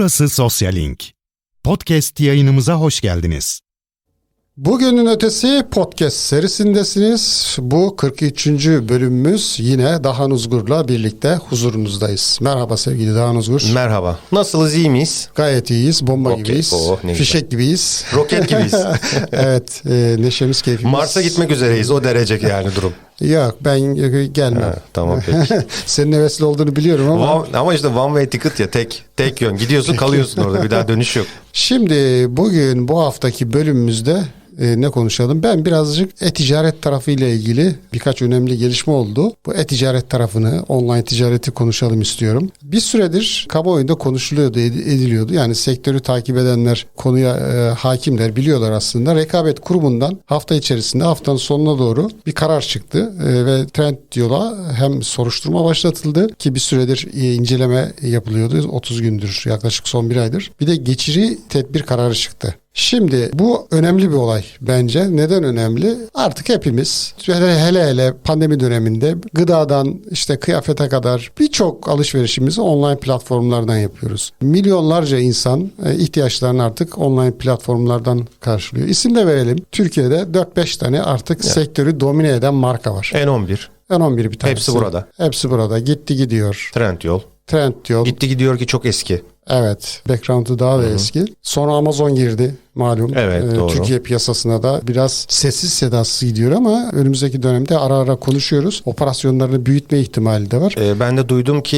Burası Sosyal Link. Podcast yayınımıza hoş geldiniz. Bugünün ötesi podcast serisindesiniz. Bu 43. bölümümüz yine Dahan Uzgur'la birlikte huzurunuzdayız. Merhaba sevgili Dahan Uzgur. Merhaba. Nasılız iyi miyiz? Gayet iyiyiz, bomba Okey, gibiyiz, oh, ne güzel. fişek gibiyiz. Roket gibiyiz. evet, e, neşemiz keyfimiz. Mars'a gitmek üzereyiz. O derece yani durum. Yok ben gelmem. Ha, tamam peki. Senin hevesli olduğunu biliyorum ama. One- ama işte one way ticket ya tek tek yön. Gidiyorsun kalıyorsun orada bir daha dönüş yok. Şimdi bugün bu haftaki bölümümüzde e, ne konuşalım? Ben birazcık e-ticaret tarafıyla ilgili birkaç önemli gelişme oldu. Bu e-ticaret tarafını, online ticareti konuşalım istiyorum. Bir süredir kamuoyunda konuşuluyordu, ed- ediliyordu. Yani sektörü takip edenler, konuya e, hakimler biliyorlar aslında. Rekabet Kurumu'ndan hafta içerisinde haftanın sonuna doğru bir karar çıktı E, ve Trendyol'a hem soruşturma başlatıldı ki bir süredir inceleme yapılıyordu. 30 gündür yaklaşık son bir aydır. Bir de geçici tedbir kararı çıktı. Şimdi bu önemli bir olay bence. Neden önemli? Artık hepimiz hele hele, hele pandemi döneminde gıdadan işte kıyafete kadar birçok alışverişimizi online platformlardan yapıyoruz. Milyonlarca insan e, ihtiyaçlarını artık online platformlardan karşılıyor. İsim de verelim. Türkiye'de 4-5 tane artık sektörü domine eden marka var. N11, En 11 bir tanesi. Hepsi burada. Hepsi burada. Gitti gidiyor. Trendyol. Trendyol. Gitti gidiyor ki çok eski. Evet. Background'u daha da eski. Sonra Amazon girdi malum. Evet, Ee, doğru. Türkiye piyasasına da biraz sessiz sedasız gidiyor ama önümüzdeki dönemde ara ara konuşuyoruz. Operasyonlarını büyütme ihtimali de var. Ee, ben de duydum ki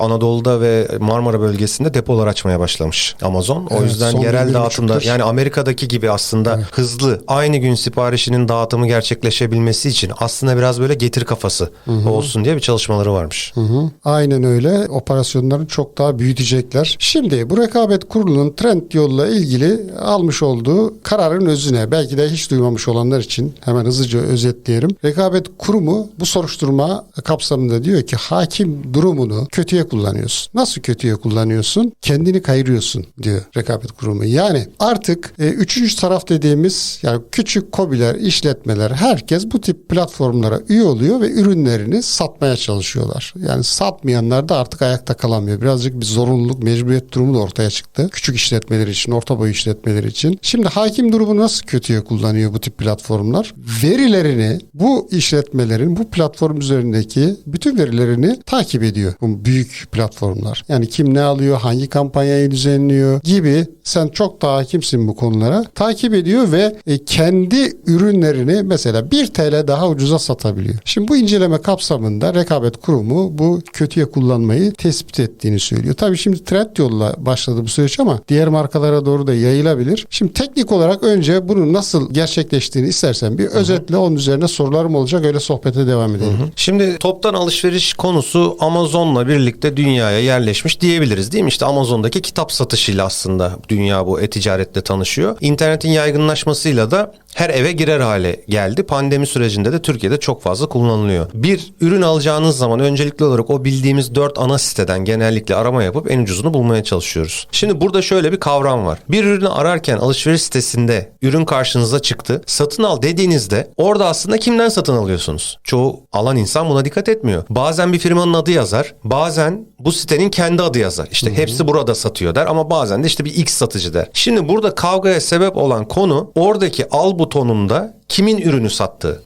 e, Anadolu'da ve Marmara bölgesinde depolar açmaya başlamış Amazon. O Evet, yüzden yerel dağıtımda yani Amerika'daki gibi aslında hızlı aynı gün siparişinin dağıtımı gerçekleşebilmesi için aslında biraz böyle getir kafası olsun diye bir çalışmaları varmış. Hı hı. Aynen öyle. Operasyonları çok daha büyütecekler. Şimdi bu rekabet kurulunun Trendyol'la ilgili almış olduğu kararın özüne belki de hiç duymamış olanlar için hemen hızlıca özetleyelim. Rekabet kurumu bu soruşturma kapsamında diyor ki hakim durumunu kötüye kullanıyorsun. Nasıl kötüye kullanıyorsun? Kendini kayırıyorsun diyor rekabet kurumu. Yani artık e, üçüncü taraf dediğimiz yani küçük kobiler, işletmeler herkes bu tip platformlara üye oluyor ve ürünlerini satmaya çalışıyorlar. Yani satmayanlar da artık ayakta kalamıyor. Birazcık bir zorunluluk, mecburiyet durumu da ortaya çıktı. Küçük işletmeler için, orta boy işletmeler için. Şimdi hakim durumu nasıl kötüye kullanıyor bu tip platformlar? Verilerini bu işletmelerin bu platform üzerindeki bütün verilerini takip ediyor bu büyük platformlar. Yani kim ne alıyor, hangi kampanyayı düzenliyor gibi sen çok daha hakimsin bu konulara. Takip ediyor ve e, kendi ürünlerini mesela 1 TL daha ucuza satabiliyor. Şimdi bu inceleme kapsamında rekabet kurumu bu kötüye kullanmayı tespit ettiğini söylüyor. Tabii şimdi Trendyol'la başladı bu süreç ama diğer markalara doğru da yayılabilir. Şimdi teknik olarak önce bunun nasıl gerçekleştiğini istersen bir özetle onun üzerine sorularım olacak öyle sohbete devam edelim. Şimdi toptan alışveriş konusu Amazon'la birlikte dünyaya yerleşmiş diyebiliriz değil mi? İşte Amazon'daki kitap satışıyla aslında dünya bu e-ticaretle tanışıyor. İnternetin yaygınlaşmasıyla da her eve girer hale geldi. Pandemi sürecinde de Türkiye'de çok fazla kullanılıyor. Bir ürün alacağınız zaman öncelikli olarak o bildiğimiz dört ana siteden genellikle arama yapıp en ucuzunu bulmaya çalışıyoruz. Şimdi burada şöyle bir kavram var. Bir ürünü ararken alışveriş sitesinde ürün karşınıza çıktı. Satın al dediğinizde orada aslında kimden satın alıyorsunuz? Çoğu alan insan buna dikkat etmiyor. Bazen bir firmanın adı yazar. Bazen bu sitenin kendi adı yazar. İşte hepsi burada satıyor der ama bazen de işte bir X satıcı der. Şimdi burada kavgaya sebep olan konu oradaki al butonunda kimin ürünü sattığı.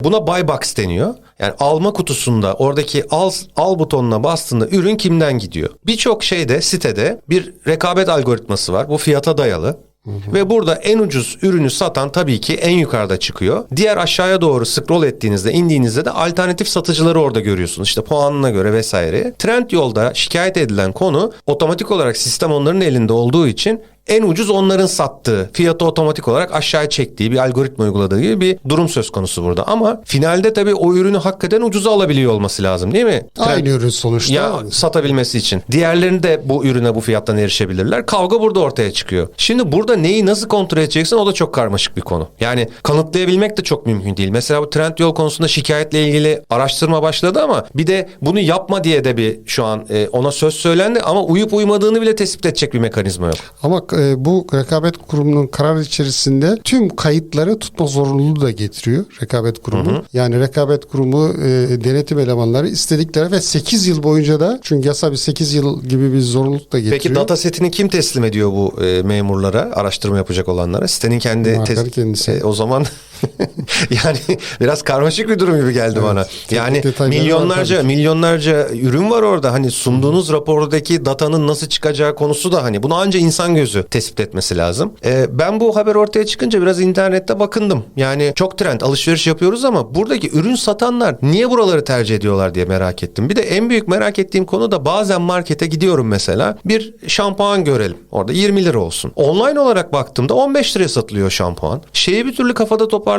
Buna buy box deniyor. Yani alma kutusunda oradaki al, al butonuna bastığında ürün kimden gidiyor? Birçok şeyde sitede bir rekabet algoritması var. Bu fiyata dayalı. Ve burada en ucuz ürünü satan tabii ki en yukarıda çıkıyor. Diğer aşağıya doğru scroll ettiğinizde indiğinizde de alternatif satıcıları orada görüyorsunuz. İşte puanına göre vesaire. Trendyol'da şikayet edilen konu otomatik olarak sistem onların elinde olduğu için en ucuz onların sattığı, fiyatı otomatik olarak aşağıya çektiği bir algoritma uyguladığı gibi bir durum söz konusu burada. Ama finalde tabii o ürünü hakikaten ucuza alabiliyor olması lazım değil mi? Aynı ürün sonuçta. Ya satabilmesi için. Diğerlerini de bu ürüne bu fiyattan erişebilirler. Kavga burada ortaya çıkıyor. Şimdi burada neyi nasıl kontrol edeceksin o da çok karmaşık bir konu. Yani kanıtlayabilmek de çok mümkün değil. Mesela bu Trendyol konusunda şikayetle ilgili araştırma başladı ama bir de bunu yapma diye de bir şu an e, ona söz söylendi ama uyup uymadığını bile tespit edecek bir mekanizma yok. Ama e, bu rekabet kurumunun karar içerisinde tüm kayıtları tutma zorunluluğu da getiriyor rekabet kurumu. Yani rekabet kurumu e, denetim elemanları istedikleri ve 8 yıl boyunca da çünkü yasa bir 8 yıl gibi bir zorunluluk da getiriyor. Peki data setini kim teslim ediyor bu e, memurlara, araştırma yapacak olanlara? Sitenin kendi Markalı kendisi. E, o zaman yani biraz karmaşık bir durum gibi geldi Evet, bana. Yani detayları var milyonlarca milyonlarca ürün var orada. Hani sunduğunuz rapordaki datanın nasıl çıkacağı konusu da hani bunu anca insan gözü tespit etmesi lazım. E, ben bu haber ortaya çıkınca biraz internette bakındım. Yani çok trend alışveriş yapıyoruz ama buradaki ürün satanlar niye buraları tercih ediyorlar diye merak ettim. Bir de en büyük merak ettiğim konu da bazen markete gidiyorum mesela. Bir şampuan görelim. Orada 20 lira olsun. Online olarak baktığımda 15 liraya satılıyor şampuan. Şeyi bir türlü kafada toparlayamıyorum.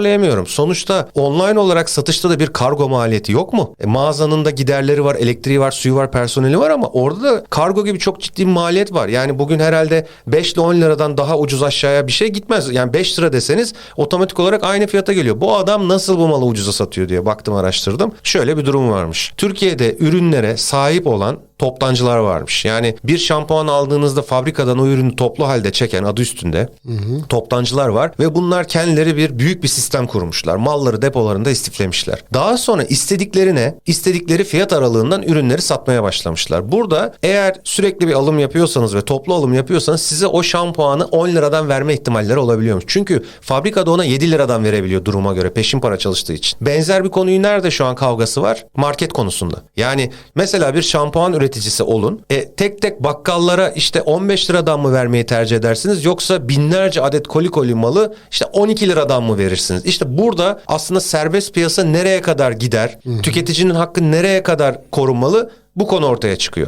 Sonuçta online olarak satışta da bir kargo maliyeti yok mu? E, mağazanın da giderleri var, elektriği var, suyu var, personeli var ama orada da kargo gibi çok ciddi bir maliyet var. Yani bugün herhalde 5 ile 10 liradan daha ucuz aşağıya bir şey gitmez. Yani 5 lira deseniz otomatik olarak aynı fiyata geliyor. Bu adam nasıl bu malı ucuza satıyor diye baktım araştırdım. Şöyle bir durum varmış. Türkiye'de ürünlere sahip olan toptancılar varmış. Yani bir şampuan aldığınızda fabrikadan o ürünü toplu halde çeken adı üstünde toptancılar var ve bunlar kendileri bir büyük bir sistem kurmuşlar. Malları depolarında istiflemişler. Daha sonra istediklerine istedikleri fiyat aralığından ürünleri satmaya başlamışlar. Burada eğer sürekli bir alım yapıyorsanız ve toplu alım yapıyorsanız size o şampuanı 10 liradan verme ihtimalleri olabiliyormuş. Çünkü fabrikada ona 7 liradan verebiliyor duruma göre peşin para çalıştığı için. Benzer bir konuyu nerede şu an kavgası var? Market konusunda. Yani mesela bir şampuan üreticisi olun. E, tek tek bakkallara işte 15 liradan mı vermeyi tercih edersiniz yoksa binlerce adet koli koli malı işte 12 liradan mı verirsiniz? İşte burada aslında serbest piyasa nereye kadar gider? Tüketicinin hakkı nereye kadar korunmalı? Bu konu ortaya çıkıyor.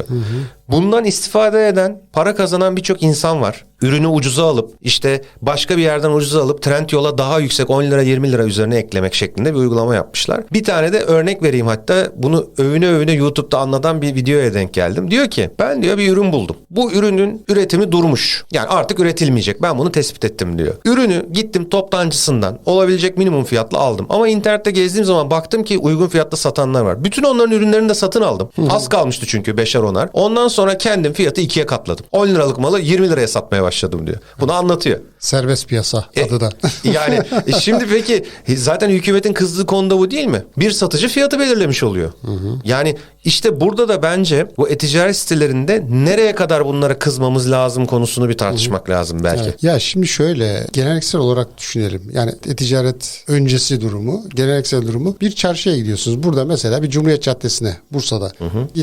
Bundan istifade eden, para kazanan birçok insan var. Ürünü ucuza alıp işte başka bir yerden ucuza alıp Trendyol'a daha yüksek 10 lira 20 lira üzerine eklemek şeklinde bir uygulama yapmışlar. Bir tane de örnek vereyim hatta bunu övüne övüne YouTube'da anlatan bir videoya denk geldim. Diyor ki ben diyor bir ürün buldum. Bu ürünün üretimi durmuş. Yani artık üretilmeyecek. Ben bunu tespit ettim diyor. Ürünü gittim toptancısından olabilecek minimum fiyatla aldım. Ama internette gezdiğim zaman baktım ki uygun fiyatla satanlar var. Bütün onların ürünlerini de satın aldım. Az kalmıştı çünkü beşer onar. Ondan sonra kendim fiyatı ikiye katladım. 10 liralık malı 20 liraya satmaya başladım diyor. Bunu anlatıyor. Serbest piyasa adı da. Yani e, şimdi peki e, zaten hükümetin kızdığı konuda bu değil mi? Bir satıcı fiyatı belirlemiş oluyor. Yani işte burada da bence bu e-ticaret sitelerinde nereye kadar bunlara kızmamız lazım konusunu bir tartışmak lazım belki. Evet. Ya şimdi şöyle geleneksel olarak düşünelim. Yani ticaret öncesi durumu, geleneksel durumu. Bir çarşıya gidiyorsunuz. Burada mesela bir Cumhuriyet Caddesi'ne Bursa'da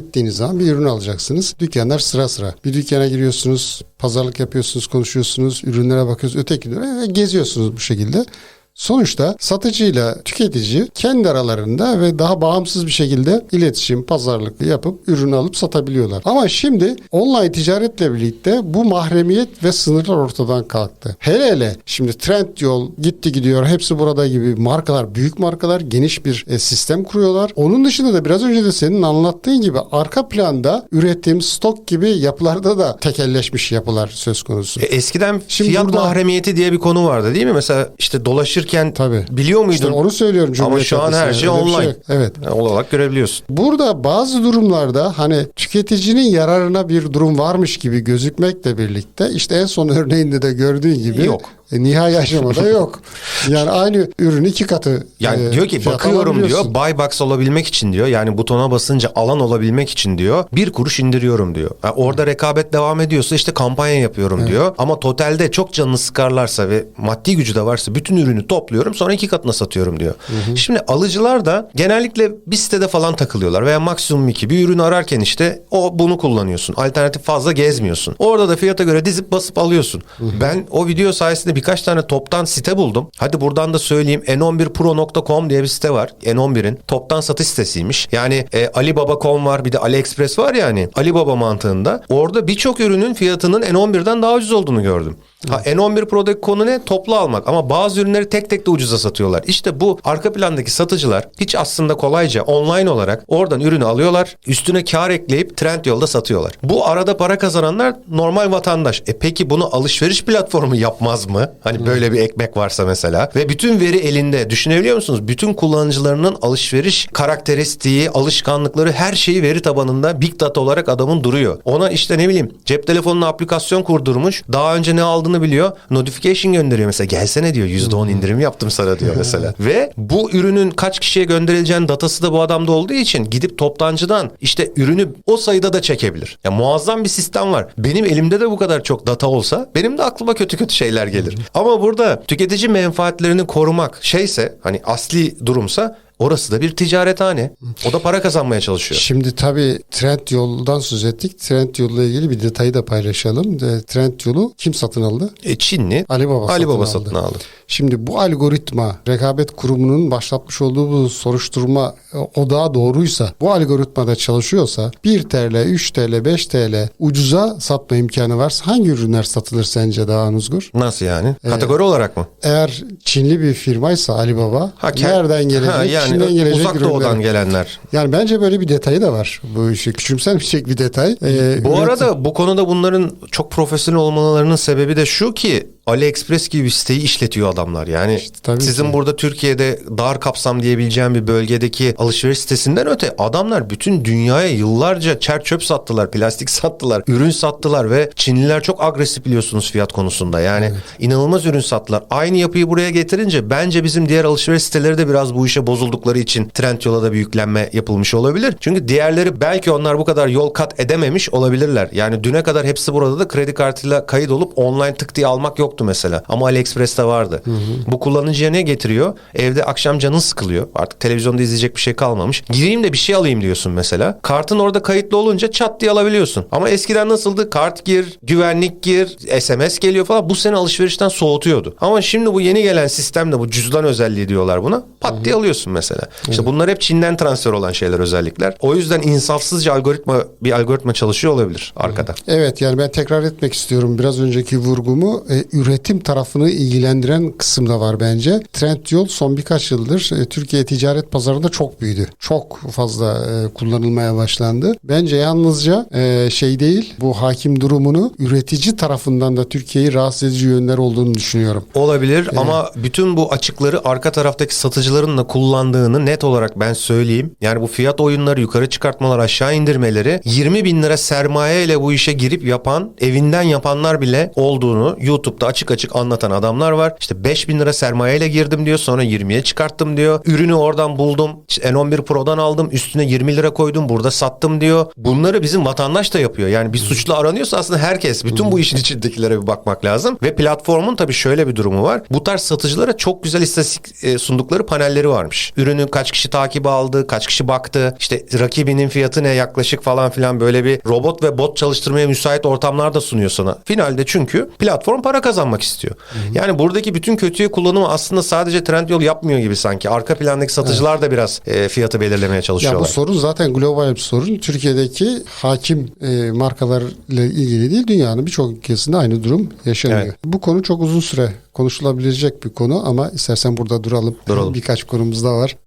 gittiğiniz zaman bir ürün alacaksınız. Dükkanlar sıra sıra. Bir dükkana giriyorsunuz, pazarlık yapıyorsunuz, konuşuyorsunuz, ürünlere bakıyorsunuz, öteki ürüne ve geziyorsunuz bu şekilde. Sonuçta satıcıyla tüketici kendi aralarında ve daha bağımsız bir şekilde iletişim, pazarlık yapıp ürünü alıp satabiliyorlar. Ama şimdi online ticaretle birlikte bu mahremiyet ve sınırlar ortadan kalktı. Hele hele şimdi Trendyol gitti gidiyor hepsi burada gibi markalar, büyük markalar geniş bir e, sistem kuruyorlar. Onun dışında da biraz önce de senin anlattığın gibi arka planda üretim, stok gibi yapılarda da tekelleşmiş yapılar söz konusu. E, eskiden Şimdi fiyat burada- mahremiyeti diye bir konu vardı değil mi? Mesela işte dolaşırken Tabii. biliyor muydun? İşte onu söylüyorum Ama şu an her şey bir online. yok. Evet. Yani olarak görebiliyorsun. Burada bazı durumlarda hani tüketicinin yararına bir durum varmış gibi gözükmekle birlikte işte en son örneğinde de gördüğün gibi Yok. E, nihai aşamada yok. Yani aynı ürün iki katı Yani e, diyor ki bakıyorum diyor buy box olabilmek için diyor yani butona basınca alan olabilmek için diyor bir kuruş indiriyorum diyor. Yani orada rekabet devam ediyorsa işte kampanya yapıyorum diyor ama totalde çok canını sıkarlarsa ve maddi gücü de varsa bütün ürünü topluyorum sonra iki katına satıyorum diyor. Şimdi alıcılar da genellikle bir sitede falan takılıyorlar veya maksimum iki bir ürünü ararken işte o bunu kullanıyorsun. Alternatif fazla gezmiyorsun. Orada da fiyata göre dizip basıp alıyorsun. Ben o video sayesinde birkaç tane toptan site buldum. Hadi buradan da söyleyeyim n11pro.com diye bir site var. N11'in toptan satış sitesiymiş. Yani e, Alibaba.com var bir de AliExpress var yani. Alibaba mantığında. Orada birçok ürünün fiyatının N11'den daha ucuz olduğunu gördüm. Ha, N11 Pro'daki konu ne? Toplu almak ama bazı ürünleri tek tek de ucuza satıyorlar. İşte bu arka plandaki satıcılar hiç aslında kolayca online olarak oradan ürünü alıyorlar. Üstüne kar ekleyip Trendyol'da satıyorlar. Bu arada para kazananlar normal vatandaş. E peki bunu alışveriş platformu yapmaz mı? Hani böyle bir ekmek varsa mesela. Ve bütün veri elinde. Düşünebiliyor musunuz? Bütün kullanıcılarının alışveriş karakteristiği, alışkanlıkları her şeyi veri tabanında big data olarak adamın duruyor. Ona işte ne bileyim cep telefonuna aplikasyon kurdurmuş. Daha önce ne aldığını biliyor. Notification gönderiyor mesela. Gelsene diyor %10 indirim yaptım sana diyor mesela. Ve bu ürünün kaç kişiye gönderileceğinin datası da bu adamda olduğu için gidip toptancıdan işte ürünü o sayıda da çekebilir. Ya muazzam bir sistem var. Benim elimde de bu kadar çok data olsa benim de aklıma kötü kötü şeyler gelir. Ama burada tüketici menfaatlerini korumak şeyse hani asli durumsa orası da bir ticarethane. O da para kazanmaya çalışıyor. Şimdi tabii Trend Yol'dan söz ettik. Trend Yol'la ilgili bir detayı da paylaşalım. De, Trend Yol'u kim satın aldı? E, Çinli Alibaba satın Alibaba aldı. satın aldı. Şimdi bu algoritma rekabet kurumunun başlatmış olduğu bu soruşturma e, odağı doğruysa bu algoritmada çalışıyorsa 1 TL, 3 TL, 5 TL ucuza satma imkanı varsa hangi ürünler satılır sence daha Nuzgur? Nasıl yani? Kategori olarak mı? Eğer Çinli bir firmaysa Alibaba Ha, ke- nereden gelecek? Ha, yani Çin'den gelecek uzak ürünler. doğudan gelenler. Yani bence böyle bir detayı da var. Bu işi küçümsenmeyecek bir detay. Ee, Bu üretim- arada bu konuda bunların çok profesyonel olmalarının sebebi de şu ki AliExpress gibi bir siteyi işletiyor adamlar. Yani tabii sizin ki. burada Türkiye'de dar kapsam diyebileceğim bir bölgedeki alışveriş sitesinden öte adamlar bütün dünyaya yıllarca çer çöp sattılar, plastik sattılar, ürün sattılar ve Çinliler çok agresif biliyorsunuz fiyat konusunda. Yani inanılmaz ürün sattılar. Aynı yapıyı buraya getirince bence bizim diğer alışveriş siteleri de biraz bu işe bozuldukları için Trendyol'a da bir yüklenme yapılmış olabilir. Çünkü diğerleri belki onlar bu kadar yol kat edememiş olabilirler. Yani düne kadar hepsi burada da kredi kartıyla kayıt olup online tık diye almak yoktu mesela. Ama AliExpress'te vardı. Bu kullanıcıya ne getiriyor? Evde akşam canın sıkılıyor. Artık televizyonda izleyecek bir şey kalmamış. Gireyim de bir şey alayım diyorsun mesela. Kartın orada kayıtlı olunca çat diye alabiliyorsun. Ama eskiden nasıldı? Kart gir, güvenlik gir, SMS geliyor falan. Bu seni alışverişten soğutuyordu. Ama şimdi bu yeni gelen sistemde bu cüzdan özelliği diyorlar buna. Pat diye alıyorsun mesela. İşte bunlar hep Çin'den transfer olan şeyler özellikler. O yüzden insafsızca algoritma bir algoritma çalışıyor olabilir arkada. Evet yani ben tekrar etmek istiyorum biraz önceki vurgumu. E, üretim tarafını ilgilendiren kısım da var bence. Trendyol son birkaç yıldır e, Türkiye ticaret pazarında çok büyüdü. Çok fazla e, kullanılmaya başlandı. Bence yalnızca e, şey değil bu hakim durumunu üretici tarafından da Türkiye'yi rahatsız edici yönler olduğunu düşünüyorum. Olabilir ama bütün bu açıkları arka taraftaki satıcıların da kullandığını net olarak ben söyleyeyim. Yani bu fiyat oyunları yukarı çıkartmalar aşağı indirmeleri 20 bin lira sermaye ile bu işe girip yapan evinden yapanlar bile olduğunu YouTube'da açık açık anlatan adamlar var. İşte 5 bin lira sermaye ile girdim diyor sonra 20'ye çıkarttım diyor. Ürünü oradan buldum. İşte N11 Pro'dan aldım üstüne 20 lira koydum burada sattım diyor. Bunları bizim vatandaş da yapıyor. Yani bir suçlu aranıyorsa aslında herkes bütün bu işin içindekilere bir bakmak lazım. Ve platformun tabii şöyle bir durumu var. Bu tarz satıcılara çok güzel istatistik e, sundukları panelleri varmış. Ürünü kaç kişi takip aldı, kaç kişi baktı, işte rakibinin fiyatı ne yaklaşık falan filan böyle bir robot ve bot çalıştırmaya müsait ortamlar da sunuyor sana. Finalde çünkü platform para kazanmak istiyor. Yani buradaki bütün kötüye kullanımı aslında sadece Trendyol yapmıyor gibi sanki. Arka plandaki satıcılar da biraz e, fiyatı belirlemeye Ya çalışıyorlar. bu sorun zaten global bir sorun. Türkiye'deki hakim e, markalarla ilgili değil dünyanın birçok ülkesinde aynı durum yaşanıyor. Evet. Bu konu çok uzun süre konuşulabilecek bir konu ama istersen burada duralım. Duralım. Birkaç konumuz da var.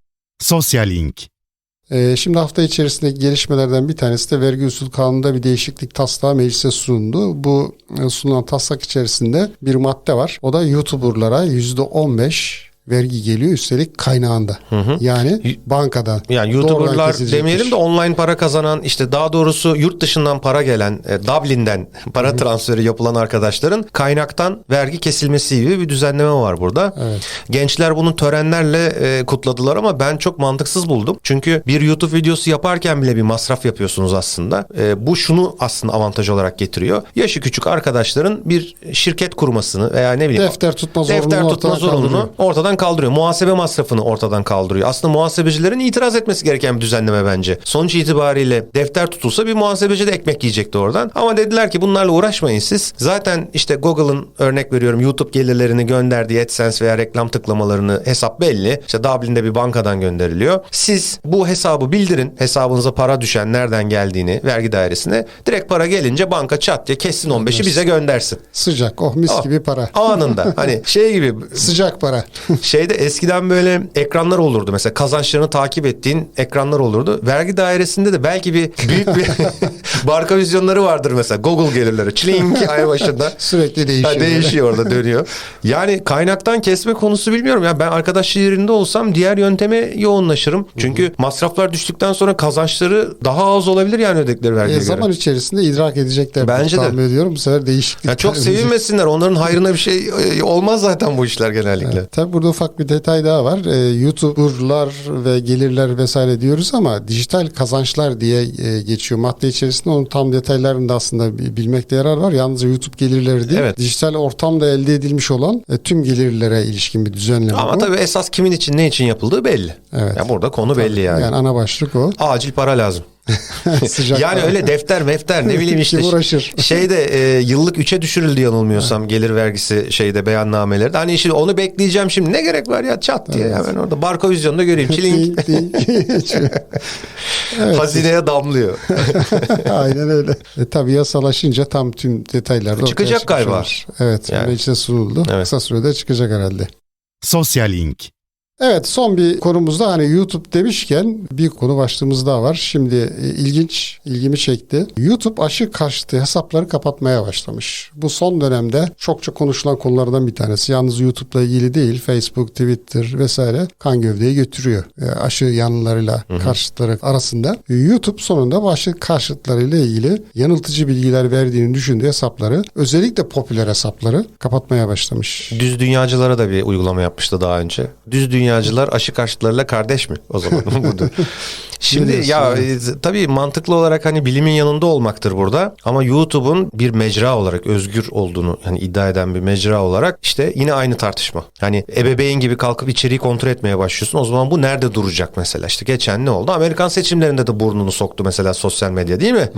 Sosyal Link. E, şimdi hafta içerisindeki gelişmelerden bir tanesi de vergi usul kanununda bir değişiklik taslağı meclise sunuldu. Bu e, sunulan taslak içerisinde bir madde var. O da YouTuber'lara %15 vergi geliyor üstelik kaynağında. Yani bankadan. Yani YouTuber'lar demeyelim de online para kazanan işte daha doğrusu yurt dışından para gelen e, Dublin'den para transferi yapılan arkadaşların kaynaktan vergi kesilmesi gibi bir düzenleme var burada. Evet. Gençler bunu törenlerle e, kutladılar ama ben çok mantıksız buldum. Çünkü bir YouTube videosu yaparken bile bir masraf yapıyorsunuz aslında. E, bu şunu aslında avantaj olarak getiriyor. Yaşı küçük arkadaşların bir şirket kurmasını veya ne bileyim Defter tutma defter zorunluluğunu tutma ortadan zorunluluğunu ortadan ortadan kaldırıyor. Muhasebe masrafını ortadan kaldırıyor. Aslında muhasebecilerin itiraz etmesi gereken bir düzenleme bence. Sonuç itibariyle defter tutulsa bir muhasebeci de ekmek yiyecekti oradan. Ama dediler ki bunlarla uğraşmayın siz. Zaten işte Google'ın örnek veriyorum YouTube gelirlerini gönderdiği AdSense veya reklam tıklamalarını hesap belli. İşte Dublin'de bir bankadan gönderiliyor. Siz bu hesabı bildirin. Hesabınıza para düşen nereden geldiğini vergi dairesine. Direkt para gelince banka çat diye kessin 15'i bize göndersin. Sıcak oh mis Oh. gibi para. Anında. Hani şey gibi Sıcak para. Şeyde eskiden böyle ekranlar olurdu mesela kazançlarını takip ettiğin ekranlar olurdu. Vergi dairesinde de belki bir büyük bir barka vizyonları vardır mesela Google gelirleri. Çlink ay başında. Sürekli değişiyor. Ha, değişiyor orada dönüyor. Yani kaynaktan kesme konusu bilmiyorum. Ya ben arkadaş yerinde olsam diğer yönteme yoğunlaşırım. Çünkü masraflar düştükten sonra kazançları daha az olabilir yani ödedikleri vergiye E, göre. zaman içerisinde idrak edecekler. Bence de. Ediyorum bu sefer değişiklik. Ya çok sevinmesinler. Onların hayrına bir şey e, olmaz zaten bu işler genellikle. Tabii burada ufak bir detay daha var. Ee, YouTuber'lar ve gelirler vesaire diyoruz ama dijital kazançlar diye e, geçiyor madde içerisinde. Onun tam detaylarını da aslında bi- bilmekte yarar var. Yalnızca YouTube gelirleri değil. Evet. Dijital ortamda elde edilmiş olan e, tüm gelirlere ilişkin bir düzenleme Ama bu. tabii esas kimin için ne için yapıldığı belli. Evet. Ya burada konu belli yani. Yani ana başlık o. Acil para lazım. Sıcak yani öyle defter mefter ne bileyim işte Kim uğraşır? şeyde e, yıllık 3'e düşürüldü yanılmıyorsam gelir vergisi şeyde beyannameleri. Hani işte onu bekleyeceğim şimdi ne gerek var ya çat diye hemen orada barko vizyonda göreyim çilink hazineye damlıyor. Aynen öyle. E, tabii yasalaşınca tam tüm detaylar da Çıkacak galiba. olur. Evet, Yani. meclise sunuldu. Evet. Kısa sürede çıkacak herhalde. Sosyal Link. Evet son bir konumuzda hani YouTube demişken bir konu başlığımız daha var. Şimdi e, ilginç, ilgimi çekti. YouTube aşı karşıtı hesapları kapatmaya başlamış. Bu son dönemde çokça konuşulan konulardan bir tanesi. Yalnız YouTube'la ilgili değil, Facebook, Twitter vesaire kan gövdeyi götürüyor. E, aşı yanlılarıyla karşıtları arasında. E, YouTube sonunda aşı karşıtlarıyla ilgili yanıltıcı bilgiler verdiğini düşündüğü hesapları, özellikle popüler hesapları kapatmaya başlamış. Düz dünyacılara da bir uygulama yapmıştı daha önce. Düz dünyacılar aşı karşıtlarıyla kardeş mi o zaman? Burada. Şimdi ya e, tabii mantıklı olarak hani bilimin yanında olmaktır burada ama YouTube'un bir mecra olarak özgür olduğunu hani iddia eden bir mecra olarak işte yine aynı tartışma. Hani ebeveyn gibi kalkıp içeriği kontrol etmeye başlıyorsun. O zaman bu nerede duracak mesela? İşte geçen ne oldu? Amerikan seçimlerinde de burnunu soktu mesela sosyal medya değil mi?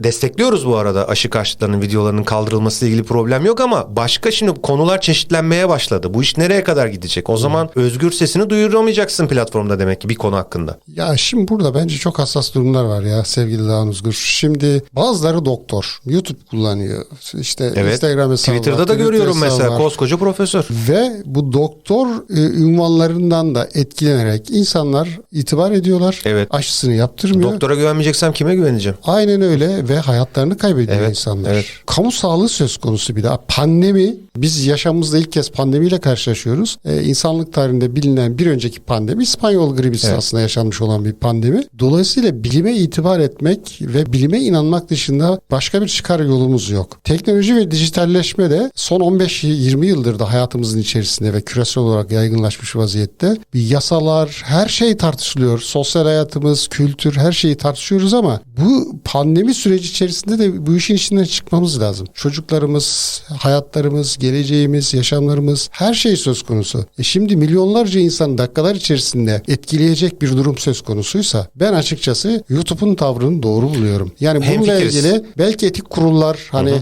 Destekliyoruz bu arada aşı karşıtlarının videolarının kaldırılması ile ilgili problem yok ama başka şimdi konular çeşitlenmeye başladı. Bu iş nereye kadar gidecek? O zaman özgür sesini duyuramayacaksın platformda demek ki bir konu hakkında. Ya şimdi burada bence çok hassas durumlar var ya sevgili Dağın Uzgur. Şimdi bazıları doktor. YouTube kullanıyor. İşte Evet. Instagram hesabı Twitter'da var, da Twitter görüyorum hesabı mesela var. koskoca profesör. Ve bu doktor e, ünvanlarından da etkilenerek insanlar itibar ediyorlar. Evet. Aşısını yaptırmıyor. Doktora güvenmeyeceksem kime güveneceğim? Aynen öyle ve hayatlarını kaybediyor Evet, insanlar. evet. Kamu sağlığı söz konusu bir daha. Pandemi, biz yaşamımızda ilk kez pandemiyle karşılaşıyoruz. Ee, insanlık tarihinde bilinen bir önceki pandemi İspanyol gribi sırasında yaşanmış olan bir pandemi. Dolayısıyla bilime itibar etmek ve bilime inanmak dışında başka bir çıkar yolumuz yok. Teknoloji ve dijitalleşme de son 15-20 yıldır da hayatımızın içerisinde ve küresel olarak yaygınlaşmış vaziyette. Bir yasalar, her şey tartışılıyor. Sosyal hayatımız, kültür, her şeyi tartışıyoruz ama bu pandemi süreci içerisinde de bu işin içinden çıkmamız lazım. Çocuklarımız, hayatlarımız, geleceğimiz, yaşamlarımız her şey söz konusu. E şimdi milyonlarca insan dakikalar içerisinde etkileyecek bir durum söz konusuysa ben açıkçası YouTube'un tavrını doğru buluyorum. Yani bununla Hemfikiriz. ilgili belki etik kurullar hani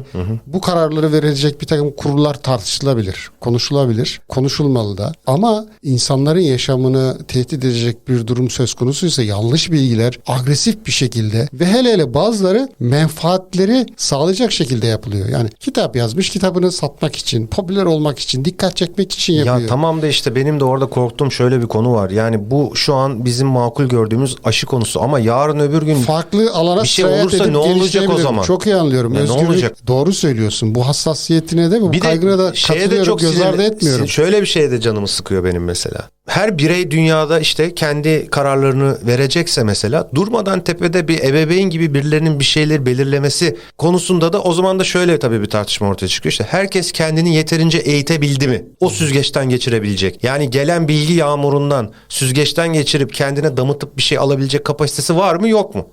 bu kararları verecek bir takım kurullar tartışılabilir, konuşulabilir, konuşulmalı da. Ama insanların yaşamını tehdit edecek bir durum söz konusuysa yanlış bilgiler agresif bir şekilde ve hele hele bazıları menfaatleri sağlayacak şekilde yapılıyor. Yani kitap yazmış kitabını satmak için, popüler olmak için, dikkat çekmek için yapıyor. Ya tamam da işte benim de orada korktuğum şöyle bir konu var. Yani bu şu an bizim makul gördüğümüz aşı konusu ama yarın öbür gün farklı alana Bir şey olursa ne olacak o zaman? Çok iyi anlıyorum. Ya ne olacak? doğru söylüyorsun. Bu hassasiyetine de bu Bir kaygına da şeye çok göz ardı etmiyorum. Şöyle bir şeye de canımı sıkıyor benim mesela. Her birey dünyada işte kendi kararlarını verecekse mesela durmadan tepede bir ebeveyn gibi birilerinin bir şeyleri belirlemesi konusunda da o zaman da şöyle tabii bir tartışma ortaya çıkıyor. İşte herkes kendini yeterince eğitebildi mi? O süzgeçten geçirebilecek. Yani gelen bilgi yağmurundan süzgeçten geçirip kendine damıtıp bir şey alabilecek kapasitesi var mı yok mu?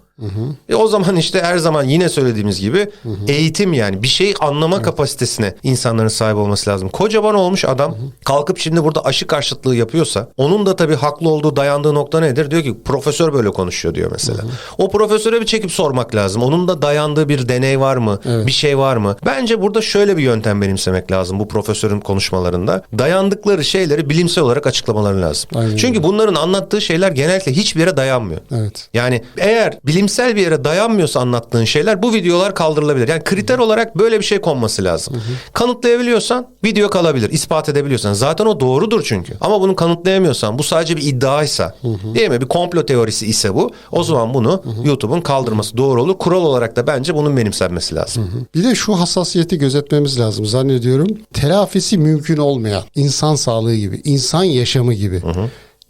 E o zaman işte her zaman yine söylediğimiz gibi eğitim yani bir şey anlama kapasitesine insanların sahip olması lazım. Kocaman olmuş adam kalkıp şimdi burada aşı karşıtlığı yapıyorsa onun da tabii haklı olduğu dayandığı nokta nedir? Diyor ki profesör böyle konuşuyor diyor mesela. O profesöre bir çekip sormak lazım. Onun da dayandığı bir deney var mı? Bir şey var mı? Bence burada şöyle bir yöntem benimsemek lazım bu profesörün konuşmalarında. Dayandıkları şeyleri bilimsel olarak açıklamaları lazım. Aynen Çünkü bunların anlattığı şeyler genellikle hiçbir yere dayanmıyor. Evet. Yani eğer bilimsel bir yere dayanmıyorsa anlattığın şeyler bu videolar kaldırılabilir. Yani kriter olarak böyle bir şey konması lazım. Kanıtlayabiliyorsan video kalabilir. ispat edebiliyorsan. Zaten o doğrudur çünkü. Ama bunu kanıtlayamıyorsan bu sadece bir iddiaysa değil mi? Bir komplo teorisi ise bu. O zaman bunu YouTube'un kaldırması doğru olur. Kural olarak da bence bunun benimsenmesi lazım. Bir de şu hassasiyeti gözetmemiz lazım zannediyorum. Telafisi mümkün olmayan insan sağlığı gibi, insan yaşamı gibi.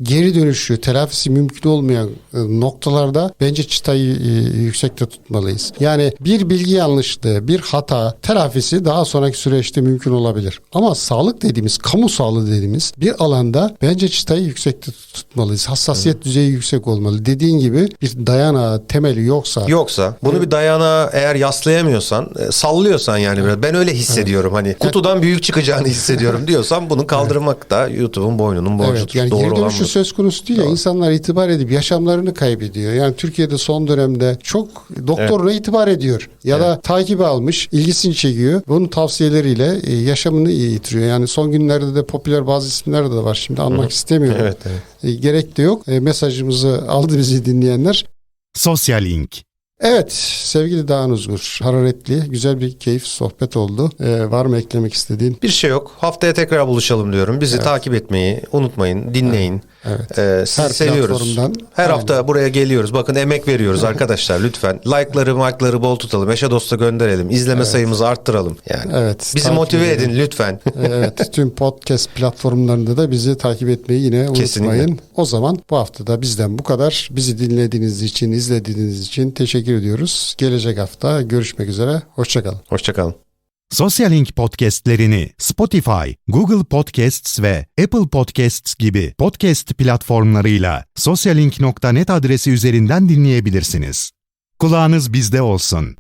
Geri dönüşü, telafisi mümkün olmayan e, noktalarda bence çıtayı e, yüksekte tutmalıyız. Yani bir bilgi yanlışlığı, bir hata, telafisi daha sonraki süreçte mümkün olabilir. Ama sağlık dediğimiz, kamu sağlığı dediğimiz bir alanda bence çıtayı yüksekte tutmalıyız. Hassasiyet düzeyi yüksek olmalı. Dediğin gibi bir dayanağı, temeli yoksa Yoksa bunu bir dayanağa eğer yaslayamıyorsan e, sallıyorsan yani biraz ben öyle hissediyorum hani kutudan büyük çıkacağını hissediyorum diyorsan bunu kaldırmak da YouTube'un boynunun borcudur. Evet, yani Doğru olan bu. Söz konusu değil ya insanlar itibar edip yaşamlarını kaybediyor. Yani Türkiye'de son dönemde çok doktoruna itibar ediyor ya da takibi almış, ilgisini çekiyor. Bunun tavsiyeleriyle e, yaşamını yitiriyor. Yani son günlerde de popüler bazı isimler de var. Şimdi anmak istemiyorum. Evet, evet. E, gerek de yok. E, mesajımızı aldı bizi dinleyenler. Sosyal Link. Evet sevgili Dağın Uzgur, hararetli, güzel bir keyif sohbet oldu. E, var mı eklemek istediğin? Bir şey yok. Haftaya tekrar buluşalım diyorum. Bizi takip etmeyi unutmayın, dinleyin. Evet. Ee, sizi Her seviyoruz. Her Aynen. hafta buraya geliyoruz. Bakın emek veriyoruz arkadaşlar lütfen. Like'ları, markları bol tutalım. Eşe dosta gönderelim. İzleme sayımızı arttıralım. Yani. Evet, Bizi motive edelim. edin lütfen. evet tüm podcast platformlarında da bizi takip etmeyi yine Kesinlikle. unutmayın. O zaman bu hafta da bizden bu kadar. Bizi dinlediğiniz için, izlediğiniz için teşekkür ediyoruz. Gelecek hafta görüşmek üzere. Hoşçakalın. Hoşçakalın. Sosyal Link podcastlerini Spotify, Google Podcasts ve Apple Podcasts gibi podcast platformlarıyla sosyalink.net adresi üzerinden dinleyebilirsiniz. Kulağınız bizde olsun.